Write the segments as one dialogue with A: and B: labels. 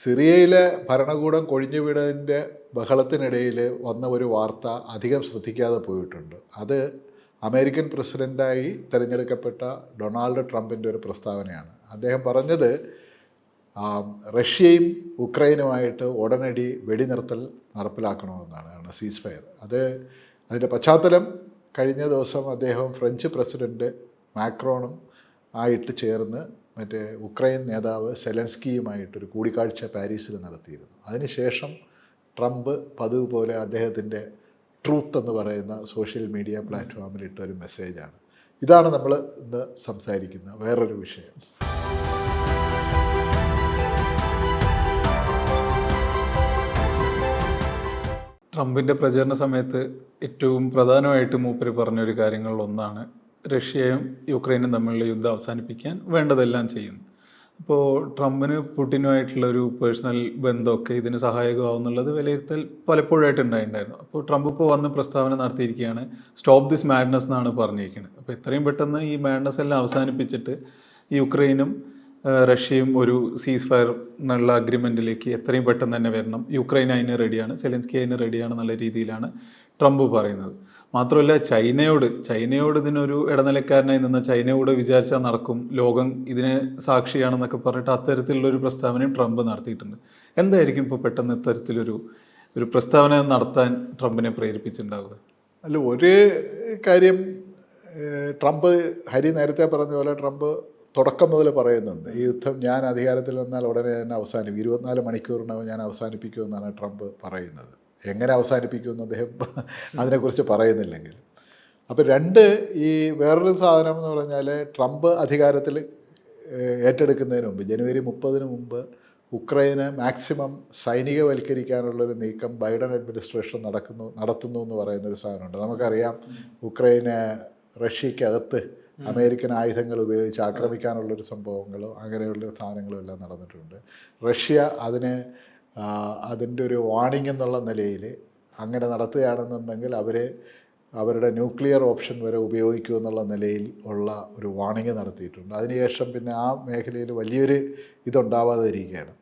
A: സിറിയയിലെ ഭരണകൂടം കൊഴിഞ്ഞു വീണതിന്റെ ബഹളത്തിനിടയിൽ വന്ന ഒരു വാർത്ത അധികം ശ്രദ്ധിക്കാതെ പോയിട്ടുണ്ട്. അത് അമേരിക്കൻ പ്രസിഡന്റായി തിരഞ്ഞെടുക്കപ്പെട്ട ഡൊണാൾഡ് ട്രംപിന്റെ ഒരു പ്രസ്താവനയാണ്. അദ്ദേഹം പറഞ്ഞത് റഷ്യയും ഉക്രൈനുമായിട്ട് ഉടനടി വെടിനിർത്തൽ നടപ്പിലാക്കണമെന്നാണ്. സീസ് ഫയർ അത് അതിന്റെ പശ്ചാത്തലം കഴിഞ്ഞ ദിവസം അദ്ദേഹം ഫ്രഞ്ച് പ്രസിഡന്റ് മാക്രോണും ആയിട്ട് ചേർന്ന് മറ്റേ ഉക്രൈൻ നേതാവ് സെലൻസ്കിയുമായിട്ടൊരു കൂടിക്കാഴ്ച പാരീസിൽ നടത്തിയിരുന്നു. അതിനുശേഷം ട്രംപ് പതിവ് പോലെ അദ്ദേഹത്തിന്റെ ട്രൂത്ത് എന്ന് പറയുന്ന സോഷ്യൽ മീഡിയ പ്ലാറ്റ്ഫോമിൽ ഇട്ട ഒരു മെസ്സേജാണ്. ഇതാണ് നമ്മൾ ഇന്ന് സംസാരിക്കുന്ന വേറൊരു വിഷയം.
B: ട്രംപിന്റെ പ്രചരണ സമയത്ത് ഏറ്റവും പ്രധാനമായിട്ട് മൂപ്പര് പറഞ്ഞൊരു കാര്യങ്ങളിലൊന്നാണ് റഷ്യയും യുക്രൈനും തമ്മിലുള്ള യുദ്ധം അവസാനിപ്പിക്കാൻ വേണ്ടതെല്ലാം ചെയ്യുന്നു. അപ്പോൾ ട്രംപിന് പുടിനുമായിട്ടുള്ള ഒരു പേഴ്സണൽ ബന്ധമൊക്കെ ഇതിന് സഹായകമാവുന്നുള്ളത് വിലയിരുത്തൽ പലപ്പോഴായിട്ട് ഉണ്ടായിട്ടുണ്ടായിരുന്നു അപ്പോൾ ട്രംപ് ഇപ്പോൾ വന്ന് പ്രസ്താവന നടത്തിയിരിക്കുകയാണ് സ്റ്റോപ്പ് ദിസ് മാഡ്നസ് എന്നാണ് പറഞ്ഞിരിക്കുന്നത്. അപ്പോൾ എത്രയും പെട്ടെന്ന് ഈ മാഡ്നസ് എല്ലാം അവസാനിപ്പിച്ചിട്ട് യുക്രൈനും റഷ്യയും ഒരു സീസ് ഫയർ എന്നുള്ള അഗ്രിമെന്റിലേക്ക് എത്രയും പെട്ടെന്ന് തന്നെ വരണം. യുക്രൈൻ അതിന് റെഡിയാണ് സെലൻസ്കി അതിന് റെഡിയാണ് എന്നുള്ള രീതിയിലാണ് ട്രംപ് പറയുന്നത്. മാത്രമല്ല ചൈനയോട് ചൈനയോട് ഇതിനൊരു ഇടനിലക്കാരനായി നിന്ന ചൈനയോട് വിചാരിച്ചാൽ നടക്കും. ലോകം ഇതിന് സാക്ഷിയാണെന്നൊക്കെ പറഞ്ഞിട്ട് അത്തരത്തിലുള്ള ഒരു പ്രസ്താവനയും ട്രംപ് നടത്തിയിട്ടുണ്ട്. എന്തായിരിക്കും ഇപ്പോൾ പെട്ടെന്ന് ഇത്തരത്തിലൊരു ഒരു പ്രസ്താവന നടത്താൻ ട്രംപിനെ പ്രേരിപ്പിച്ചിട്ടുണ്ടാവുക?
A: അല്ല ഒരു കാര്യം ട്രംപ് ഹരി നേരത്തെ പറഞ്ഞ പോലെ ട്രംപ് തുടക്കം മുതൽ പറയുന്നുണ്ട്. ഈ യുദ്ധം ഞാൻ അധികാരത്തിൽ വന്നാൽ ഉടനെ തന്നെ അവസാനിപ്പിക്കും. ഇരുപത്തിനാല് മണിക്കൂറിനകം ഞാൻ അവസാനിപ്പിക്കുമെന്നാണ് ട്രംപ് പറയുന്നത്. എങ്ങനെ അവസാനിപ്പിക്കുമെന്ന് അദ്ദേഹം അതിനെക്കുറിച്ച് പറയുന്നില്ലെങ്കിൽ. അപ്പോൾ രണ്ട് ഈ വേറൊരു സാധനം എന്ന് പറഞ്ഞാൽ ട്രംപ് അധികാരത്തിൽ ഏറ്റെടുക്കുന്നതിന് മുമ്പ് ജനുവരി മുപ്പതിന് മുമ്പ് ഉക്രൈന് മാക്സിമം സൈനികവൽക്കരിക്കാനുള്ളൊരു നീക്കം ബൈഡൻ അഡ്മിനിസ്ട്രേഷൻ നടക്കുന്നു നടത്തുന്നു എന്ന് പറയുന്നൊരു സാധനമുണ്ട്. നമുക്കറിയാം ഉക്രൈന് റഷ്യക്കകത്ത് അമേരിക്കൻ ആയുധങ്ങൾ ഉപയോഗിച്ച് ആക്രമിക്കാനുള്ളൊരു സംഭവങ്ങളോ അങ്ങനെയുള്ള സാധനങ്ങളും എല്ലാം നടന്നിട്ടുണ്ട്. റഷ്യ അതിന് അതിന്റെ ഒരു വാണിംഗ് എന്നുള്ള നിലയിൽ അങ്ങനെ നടത്തുകയാണെന്നുണ്ടെങ്കിൽ അവരെ അവരുടെ ന്യൂക്ലിയർ ഓപ്ഷൻ വരെ ഉപയോഗിക്കൂ എന്നുള്ള നിലയിൽ ഉള്ള ഒരു വാണിംഗ് നടത്തിയിട്ടുണ്ട്. അതിനുശേഷം പിന്നെ ആ മേഖലയിൽ വലിയൊരു ഇതുണ്ടാവാതെ ഇരിക്കുകയാണ്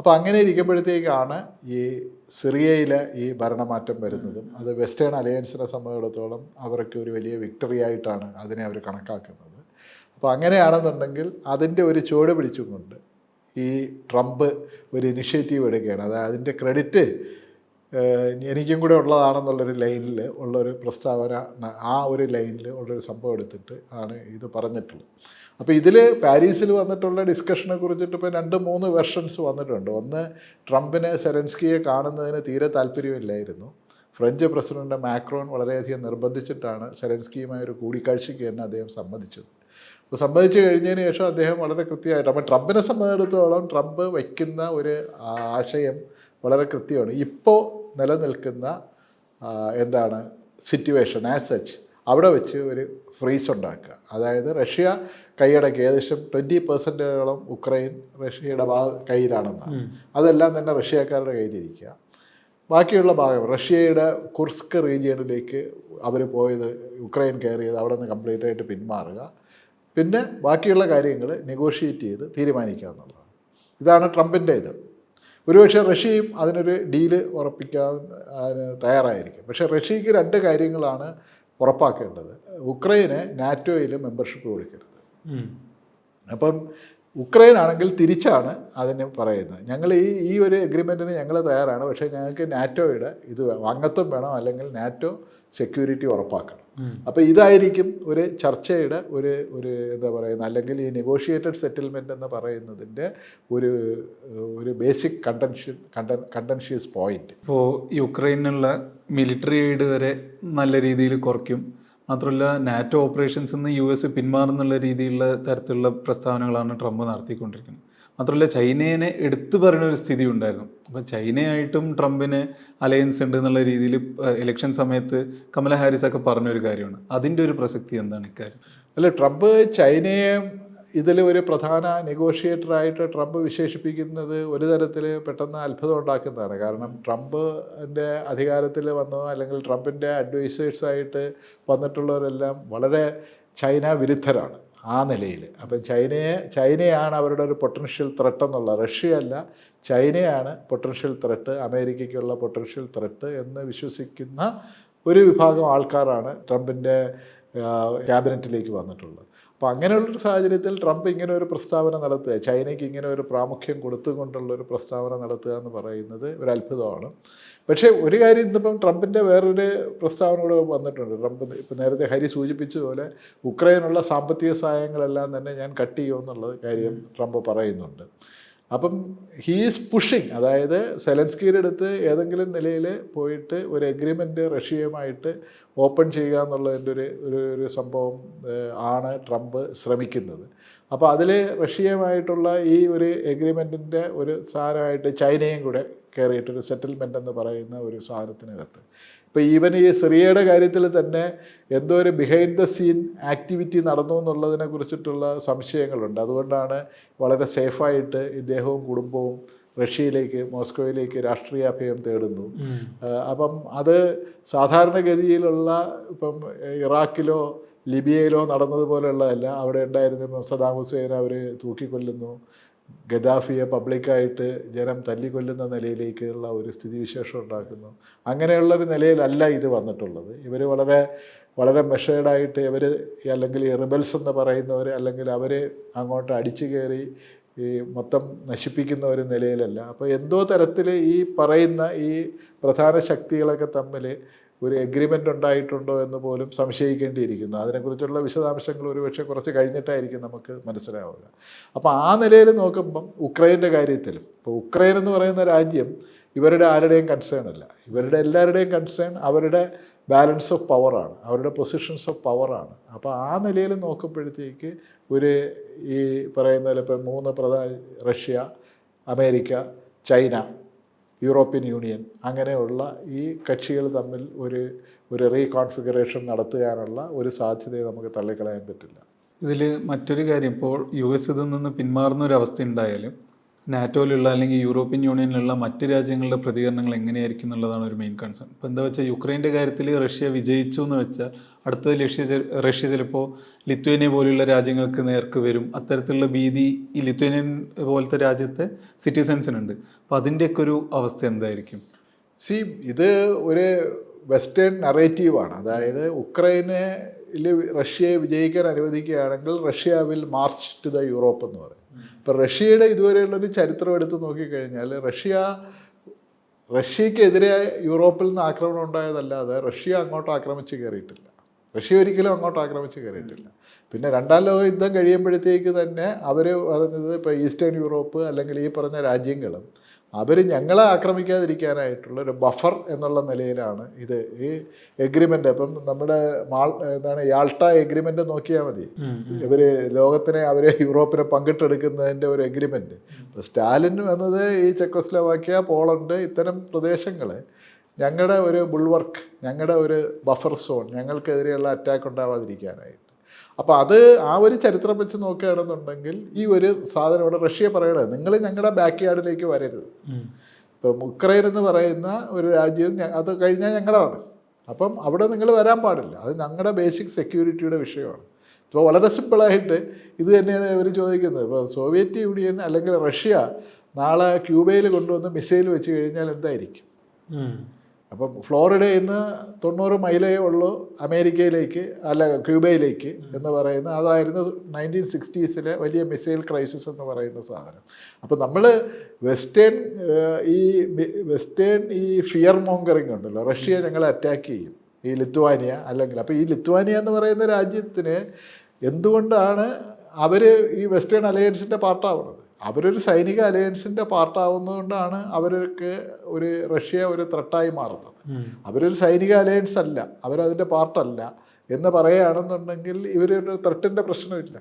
A: അപ്പോൾ അങ്ങനെ ഇരിക്കുമ്പോഴത്തേക്കാണ് ഈ സിറിയയിലെ ഈ ഭരണമാറ്റം വരുന്നതും അത് വെസ്റ്റേൺ അലയൻസിനെ സംബന്ധിച്ചിടത്തോളം അവർക്ക് ഒരു വലിയ വിക്ടറി ആയിട്ടാണ് അതിനെ അവർ കണക്കാക്കുന്നത്. അപ്പോൾ അങ്ങനെയാണെന്നുണ്ടെങ്കിൽ അതിന്റെ ഒരു ചുവട് പിടിച്ചുകൊണ്ട് ഈ ട്രംപ് ഒരു ഇനിഷ്യേറ്റീവ് എടുക്കുകയാണ്. അതായത് അതിന്റെ ക്രെഡിറ്റ് എനിക്കും കൂടെ ഉള്ളതാണെന്നുള്ളൊരു ലൈനിൽ ഉള്ളൊരു പ്രസ്താവന ആ ഒരു ലൈനിൽ ഉള്ളൊരു സംഭവം എടുത്തിട്ട് ആണ് ഇത് പറഞ്ഞിട്ടുള്ളത്. അപ്പോൾ ഇതിൽ പാരീസിൽ വന്നിട്ടുള്ള ഡിസ്കഷനെ കുറിച്ചിട്ട് ഇപ്പോൾ രണ്ട് മൂന്ന് വെർഷൻസ് വന്നിട്ടുണ്ട്. ഒന്ന് ട്രംപിന് സെറൻസ്കിയെ കാണുന്നതിന് തീരെ താല്പര്യമില്ലായിരുന്നു. ഫ്രഞ്ച് പ്രസിഡന്റ് മാക്രോൺ വളരെയധികം നിർബന്ധിച്ചിട്ടാണ് സെറൻസ്കിയുമായ ഒരു കൂടിക്കാഴ്ചയ്ക്ക് തന്നെ അദ്ദേഹം സമ്മതിച്ചത്. സമ്മതിച്ചു കഴിഞ്ഞതിന് ശേഷം അദ്ദേഹം വളരെ കൃത്യമായിട്ട് അപ്പം ട്രംപിനെ സംബന്ധിച്ചിടത്തോളം ട്രംപ് വയ്ക്കുന്ന ഒരു ആശയം വളരെ കൃത്യമാണ്. ഇപ്പോൾ നിലനിൽക്കുന്ന എന്താണ് സിറ്റുവേഷൻ ആസ് സച്ച് അവിടെ വെച്ച് ഒരു ഫ്രീസ് ഉണ്ടാക്കുക. അതായത് റഷ്യ കൈയടക്കി ഏകദേശം ട്വന്റി പെർസെന്റോളം ഉക്രൈൻ റഷ്യയുടെ ഭാ കയ്യിലാണെന്നാണ് അതെല്ലാം തന്നെ റഷ്യക്കാരുടെ കയ്യിലിരിക്കുക. ബാക്കിയുള്ള ഭാഗം റഷ്യയുടെ കുർസ്ക് റീജിയണിലേക്ക് അവർ പോയത് ഉക്രൈൻ കയറിയത് അവിടെ നിന്ന് കംപ്ലീറ്റ് ആയിട്ട് പിന്മാറുക. പിന്നെ ബാക്കിയുള്ള കാര്യങ്ങൾ നെഗോഷിയേറ്റ് ചെയ്ത് തീരുമാനിക്കുക എന്നുള്ളതാണ്. ഇതാണ് ട്രംപിന്റെ ഇത്. ഒരുപക്ഷെ റഷ്യയും അതിനൊരു ഡീൽ ഉറപ്പിക്കാൻ തയ്യാറായിരിക്കും. പക്ഷേ റഷ്യക്ക് രണ്ട് കാര്യങ്ങളാണ് ഉറപ്പാക്കേണ്ടത്. ഉക്രൈന് നാറ്റോയിൽ മെമ്പർഷിപ്പ് കൊടുക്കരുത്. അപ്പം ഉക്രൈൻ ആണെങ്കിൽ തിരിച്ചാണ് അതിന് പറയുന്നത്. ഞങ്ങൾ ഈ ഈ ഒരു എഗ്രിമെന്റിന് ഞങ്ങൾ തയ്യാറാണ്. പക്ഷേ ഞങ്ങൾക്ക് നാറ്റോയുടെ ഇത് അംഗത്വം വേണം? അല്ലെങ്കിൽ നാറ്റോ സെക്യൂരിറ്റി ഉറപ്പാക്കണം. അപ്പോൾ ഇതായിരിക്കും ഒരു ചർച്ചയുടെ ഒരു ഒരു എന്താ പറയുന്നത് അല്ലെങ്കിൽ ഈ നെഗോഷിയേറ്റഡ് സെറ്റിൽമെന്റ് എന്ന് പറയുന്നതിന്റെ ഒരു ഒരു ബേസിക് കണ്ടൻഷൻ കണ്ടൻ കണ്ടൻഷ്യസ് പോയിന്റ്
B: ഇപ്പോൾ യുക്രൈനുള്ള മിലിറ്ററി എയ്ഡ് വരെ നല്ല രീതിയിൽ കുറയ്ക്കും. മാത്രമല്ല നാറ്റോ ഓപ്പറേഷൻസ് നിന്ന് യു എസ് പിന്മാറുന്നുള്ള രീതിയിലുള്ള തരത്തിലുള്ള പ്രസ്താവനകളാണ് ട്രംപ് നടത്തിക്കൊണ്ടിരിക്കുന്നത്. മാത്രമല്ല ചൈനയെ എടുത്തു പറയുന്ന ഒരു സ്ഥിതി ഉണ്ടായിരുന്നു. അപ്പം ചൈനയായിട്ടും ട്രംപിന് അലയൻസ് ഉണ്ട് എന്നുള്ള രീതിയിൽ ഇലക്ഷൻ സമയത്ത് കമല ഹാരിസ് ഒക്കെ പറഞ്ഞൊരു കാര്യമാണ്. അതിന്റെ ഒരു പ്രസക്തി എന്താണ് ഇക്കാര്യം?
A: അല്ല ട്രംപ് ചൈനയെ ഇതിൽ ഒരു പ്രധാന നെഗോഷിയേറ്ററായിട്ട് ട്രംപ് വിശേഷിപ്പിക്കുന്നത് ഒരു തരത്തിൽ പെട്ടെന്ന് അത്ഭുതം ഉണ്ടാക്കുന്നതാണ്. കാരണം ട്രംപിന്റെ അധികാരത്തിൽ വന്നോ അല്ലെങ്കിൽ ട്രംപിന്റെ അഡ്വൈസേഴ്സായിട്ട് വന്നിട്ടുള്ളവരെല്ലാം വളരെ ചൈന വിരുദ്ധരാണ്. ആ നിലയിൽ. അപ്പം ചൈനയെ ചൈനയാണ് അവരുടെ ഒരു പൊട്ടൻഷ്യൽ ത്രെട്ട് എന്നുള്ള. റഷ്യയല്ല ചൈനയാണ് പൊട്ടൻഷ്യൽ ത്രെട്ട് അമേരിക്കയ്ക്കുള്ള പൊട്ടൻഷ്യൽ ത്രെട്ട് എന്ന് വിശ്വസിക്കുന്ന ഒരു വിഭാഗം ആൾക്കാരാണ് ട്രംപിന്റെ ക്യാബിനറ്റിലേക്ക് വന്നിട്ടുള്ളത്. അപ്പോൾ അങ്ങനെയുള്ളൊരു സാഹചര്യത്തിൽ ട്രംപ് ഇങ്ങനെ ഒരു പ്രസ്താവന നടത്തുക ചൈനയ്ക്ക് ഇങ്ങനെ ഒരു പ്രാമുഖ്യം കൊടുത്തുകൊണ്ടുള്ള ഒരു പ്രസ്താവന നടത്തുക എന്ന് പറയുന്നത് ഒരു അത്ഭുതമാണ് പക്ഷേ ഒരു കാര്യം ഇന്നിപ്പം ട്രംപിന്റെ വേറൊരു പ്രസ്താവന കൂടെ വന്നിട്ടുണ്ട്. ട്രംപ് ഇപ്പം നേരത്തെ ഹരി സൂചിപ്പിച്ച പോലെ ഉക്രൈനുള്ള സാമ്പത്തിക സഹായങ്ങളെല്ലാം തന്നെ ഞാൻ കട്ട് ചെയ്യുമെന്നുള്ള കാര്യം ട്രംപ് പറയുന്നുണ്ട്. അപ്പം ഹീസ് പുഷിങ് അതായത് സെലൻസ്കിയുടെ അടുത്ത് ഏതെങ്കിലും നിലയിൽ പോയിട്ട് ഒരു എഗ്രിമെന്റ് റഷ്യയുമായിട്ട് ഓപ്പൺ ചെയ്യുക എന്നുള്ളതിന്റെ ഒരു ഒരു ഒരു സംഭവം ആണ് ട്രംപ് ശ്രമിക്കുന്നത്. അപ്പോൾ അതിൽ റഷ്യയുമായിട്ടുള്ള ഈ ഒരു എഗ്രിമെന്റിന്റെ ഒരു സാധനമായിട്ട് ചൈനയും കൂടെ കയറിയിട്ടൊരു സെറ്റിൽമെന്റ് എന്ന് പറയുന്ന ഒരു സാധനത്തിനകത്ത്. ഇപ്പോൾ ഈവൻ ഈ സിറിയയുടെ കാര്യത്തിൽ തന്നെ എന്തോ ഒരു ബിഹൈൻഡ് ദ സീൻ ആക്ടിവിറ്റി നടന്നു എന്നുള്ളതിനെ കുറിച്ചിട്ടുള്ള സംശയങ്ങളുണ്ട്. അതുകൊണ്ടാണ് വളരെ സേഫായിട്ട് ഇദ്ദേഹവും കുടുംബവും റഷ്യയിലേക്ക് മോസ്കോയിലേക്ക് രാഷ്ട്രീയ അഭയം തേടുന്നു അപ്പം അത് സാധാരണഗതിയിലുള്ള ഇപ്പം ഇറാഖിലോ ലിബിയയിലോ നടന്നതുപോലെയുള്ളതല്ല അവിടെ ഉണ്ടായിരുന്ന സദാം ഹുസൈൻ അവർ തൂക്കിക്കൊല്ലുന്നു. ഗദാഫിയെ പബ്ലിക്കായിട്ട് ജനം തല്ലിക്കൊല്ലുന്ന നിലയിലേക്കുള്ള ഒരു സ്ഥിതിവിശേഷം ഉണ്ടാക്കുന്നു. അങ്ങനെയുള്ളൊരു നിലയിലല്ല ഇത് വന്നിട്ടുള്ളത്. ഇവർ വളരെ വളരെ മെഷേർഡായിട്ട് ഇവർ അല്ലെങ്കിൽ റിബൽസ് എന്ന് പറയുന്നവർ അല്ലെങ്കിൽ അവർ അങ്ങോട്ട് അടിച്ചു കയറി ഈ മൊത്തം നശിപ്പിക്കുന്ന ഒരു നിലയിലല്ല. അപ്പോൾ എന്തോ തരത്തിൽ ഈ പറയുന്ന ഈ പ്രധാന ശക്തികളൊക്കെ തമ്മിൽ ഒരു എഗ്രിമെന്റ് ഉണ്ടായിട്ടുണ്ടോ എന്ന് പോലും സംശയിക്കേണ്ടിയിരിക്കുന്നു. അതിനെക്കുറിച്ചുള്ള വിശദാംശങ്ങൾ ഒരുപക്ഷെ കുറച്ച് കഴിഞ്ഞിട്ടായിരിക്കും നമുക്ക് മനസ്സിലാവുക. അപ്പോൾ ആ നിലയിൽ നോക്കുമ്പം ഉക്രൈന്റെ കാര്യത്തിലും ഇപ്പോൾ ഉക്രൈൻ എന്ന് പറയുന്ന രാജ്യം ഇവരുടെ ആരുടെയും കൺസേൺ അല്ല. ഇവരുടെ എല്ലാവരുടെയും കൺസേൺ അവരുടെ ബാലൻസ് ഓഫ് പവറാണ് അവരുടെ പൊസിഷൻസ് ഓഫ് പവറാണ് അപ്പോൾ ആ നിലയിൽ നോക്കുമ്പോഴത്തേക്ക് ഒരു ഈ പറയുന്ന പോലെ ഇപ്പം മൂന്ന് പ്രധാന Russia America China European Union അങ്ങനെയുള്ള ഈ കക്ഷികൾ തമ്മിൽ ഒരു ഒരു റീകോൺഫിഗറേഷൻ നടത്തുവാനുള്ള ഒരു സാധ്യതയെ നമുക്ക് തള്ളിക്കളയാൻ പറ്റില്ല.
B: ഇതിൽ മറ്റൊരു കാര്യം ഇപ്പോൾ യു എസ് ഇതിൽ നിന്ന് പിന്മാറുന്ന ഒരു അവസ്ഥ ഉണ്ടായാലും നാറ്റോയിലുള്ള അല്ലെങ്കിൽ യൂറോപ്യൻ യൂണിയനിലുള്ള മറ്റ് രാജ്യങ്ങളുടെ പ്രതികരണങ്ങൾ എങ്ങനെയായിരിക്കും എന്നുള്ളതാണ് ഒരു മെയിൻ കൺസേൺ ഇപ്പോൾ എന്താ വെച്ചാൽ യുക്രൈന്റെ കാര്യത്തിൽ റഷ്യ വിജയിച്ചു എന്ന് വെച്ചാൽ അടുത്തത് ലക്ഷ്യ റഷ്യ ചിലപ്പോൾ ലിത്വേനിയ പോലെയുള്ള രാജ്യങ്ങൾക്ക് നേർക്ക് വരും. അത്തരത്തിലുള്ള ഭീതി ഈ ലിത്വേനിയൻ പോലത്തെ രാജ്യത്തെ സിറ്റിസൻസിനുണ്ട് അപ്പോൾ അതിന്റെയൊക്കെ ഒരു അവസ്ഥ എന്തായിരിക്കും?
A: സി ഇത് ഒരു വെസ്റ്റേൺ നറേറ്റീവാണ് അതായത് ഉക്രൈനിൽ റഷ്യയെ വിജയിക്കാൻ അനുവദിക്കുകയാണെങ്കിൽ Russia will march to the Europe എന്ന് പറയും. ഇപ്പം റഷ്യയുടെ ഇതുവരെയുള്ളൊരു ചരിത്രം എടുത്ത് നോക്കിക്കഴിഞ്ഞാൽ റഷ്യ റഷ്യക്കെതിരെ യൂറോപ്പിൽ നിന്ന് ആക്രമണം ഉണ്ടായതല്ലാതെ റഷ്യ അങ്ങോട്ട് ആക്രമിച്ച് കയറിയിട്ടില്ല റഷ്യ ഒരിക്കലും അങ്ങോട്ട് ആക്രമിച്ച് കയറിയിട്ടില്ല പിന്നെ രണ്ടാം ലോക യുദ്ധം കഴിയുമ്പോഴത്തേക്ക് തന്നെ അവർ പറഞ്ഞത് ഇപ്പോൾ ഈസ്റ്റേൺ യൂറോപ്പ് അല്ലെങ്കിൽ ഈ പറഞ്ഞ രാജ്യങ്ങളും അവർ ഞങ്ങളെ ആക്രമിക്കാതിരിക്കാനായിട്ടുള്ള ഒരു ബഫർ എന്നുള്ള നിലയിലാണ് ഇത്. ഈ എഗ്രിമെന്റ് അപ്പം നമ്മുടെ മാൾ എന്താണ് യാൾട്ട എഗ്രിമെന്റ് നോക്കിയാൽ മതി. ഇവർ ലോകത്തിനെ അവർ യൂറോപ്പിനെ പങ്കിട്ടെടുക്കുന്നതിന്റെ ഒരു എഗ്രിമെന്റ് അപ്പോൾ സ്റ്റാലിൻ വന്നത് ഈ ചെക്കോസ്ലോവാക്യ പോളണ്ട് ഇത്തരം പ്രദേശങ്ങളെ ഞങ്ങളുടെ ഒരു ബുൾവർക്ക് ഞങ്ങളുടെ ഒരു ബഫർ സോൺ ഞങ്ങൾക്കെതിരെയുള്ള അറ്റാക്ക് ഉണ്ടാവാതിരിക്കാനായിട്ട്. അപ്പോൾ അത് ആ ഒരു ചരിത്രം വെച്ച് നോക്കുകയാണെന്നുണ്ടെങ്കിൽ ഈ ഒരു സാധനം ഇവിടെ റഷ്യ പറയണത് നിങ്ങൾ ഞങ്ങളുടെ ബാക്ക് യാർഡിലേക്ക് വരരുത് ഇപ്പം ഉക്രൈൻ എന്ന് പറയുന്ന ഒരു രാജ്യം അത് കഴിഞ്ഞാൽ ഞങ്ങളാണ്. അപ്പം അവിടെ നിങ്ങൾ വരാൻ പാടില്ല. അത് ഞങ്ങളുടെ ബേസിക് സെക്യൂരിറ്റിയുടെ വിഷയമാണ്. ഇപ്പോൾ വളരെ സിമ്പിളായിട്ട് ഇത് തന്നെയാണ് ഇവർ ചോദിക്കുന്നത്. ഇപ്പോൾ സോവിയറ്റ് യൂണിയൻ അല്ലെങ്കിൽ റഷ്യ നാളെ ക്യൂബയിൽ കൊണ്ടുവന്ന് മിസൈൽ വെച്ച് കഴിഞ്ഞാൽ എന്തായിരിക്കും? അപ്പം ഫ്ലോറിഡയിൽ നിന്ന് തൊണ്ണൂറ് മൈലേ ഉള്ളൂ അമേരിക്കയിലേക്ക് അല്ല ക്യൂബയിലേക്ക് എന്ന് പറയുന്ന അതായിരുന്നു നയന്റീൻ സിക്സ്റ്റീസിലെ വലിയ മിസൈൽ ക്രൈസിസ് എന്ന് പറയുന്ന സാധനം. അപ്പം നമ്മൾ വെസ്റ്റേൺ ഈ വെസ്റ്റേൺ ഈ ഫിയർ മോങ്കറിങ് ഉണ്ടല്ലോ റഷ്യ ഞങ്ങളെ അറ്റാക്ക് ചെയ്യും. ഈ ലിത്വാനിയ അല്ലെങ്കിൽ അപ്പോൾ ഈ ലിത്വാനിയ എന്ന് പറയുന്ന രാജ്യത്തിന് എന്തുകൊണ്ടാണ് അവർ ഈ വെസ്റ്റേൺ അലയൻസിന്റെ പാർട്ടാവുന്നത് അവരൊരു സൈനിക അലയൻസിന്റെ പാർട്ടാവുന്നതുകൊണ്ടാണ് അവർക്ക് ഒരു റഷ്യ ഒരു ത്രട്ടായി മാറുന്നത്. അവരൊരു സൈനിക അലയൻസ് അല്ല അവരതിന്റെ പാർട്ടല്ല എന്ന് പറയുകയാണെന്നുണ്ടെങ്കിൽ ഇവരൊരു ത്രട്ടിന്റെ പ്രശ്നമില്ല.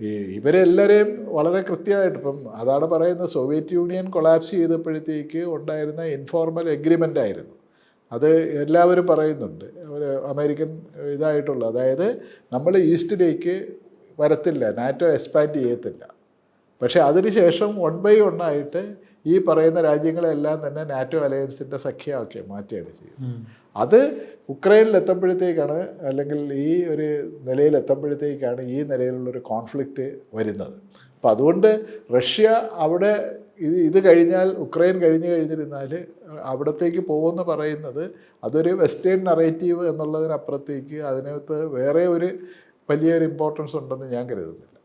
A: ഈ ഇവരെല്ലാവരെയും വളരെ കൃത്യമായിട്ട് ഇപ്പം അതാണ് പറയുന്നത് സോവിയറ്റ് യൂണിയൻ കൊളാപ്സ് ചെയ്തപ്പോഴത്തേക്ക് ഉണ്ടായിരുന്ന ഇൻഫോർമൽ എഗ്രിമെന്റ് ആയിരുന്നു. അത് എല്ലാവരും പറയുന്നുണ്ട്. ഒരു അമേരിക്കൻ ഇതായിട്ടുള്ള അതായത് നമ്മൾ ഈസ്റ്റിലേക്ക് വരത്തില്ല നാറ്റോ എക്സ്പാൻഡ് ചെയ്യത്തില്ല. പക്ഷേ അതിനുശേഷം വൺ ബൈ ആയിട്ട് ഈ പറയുന്ന രാജ്യങ്ങളെല്ലാം തന്നെ നാറ്റോ അലയൻസിന്റെ സഖ്യമൊക്കെ മാറ്റുകയാണ് ചെയ്യുന്നത്. അത് ഉക്രൈനിൽ എത്തുമ്പോഴത്തേക്കാണ് അല്ലെങ്കിൽ ഈ ഒരു നിലയിൽ എത്തുമ്പോഴത്തേക്കാണ് ഈ നിലയിലുള്ളൊരു കോൺഫ്ലിക്റ്റ് വരുന്നത്. അപ്പം അതുകൊണ്ട് റഷ്യ അവിടെ ഇത് ഇത് കഴിഞ്ഞാൽ ഉക്രൈൻ കഴിഞ്ഞു കഴിഞ്ഞിരുന്നാൽ അവിടത്തേക്ക് പോകുമെന്ന് പറയുന്നത് അതൊരു വെസ്റ്റേൺ നറേറ്റീവ് എന്നുള്ളതിനപ്പുറത്തേക്ക് അതിനകത്ത് വേറെ ഒരു വലിയൊരു ഇമ്പോർട്ടൻസ് ഉണ്ടെന്ന് ഞാൻ കരുതുന്നില്ല.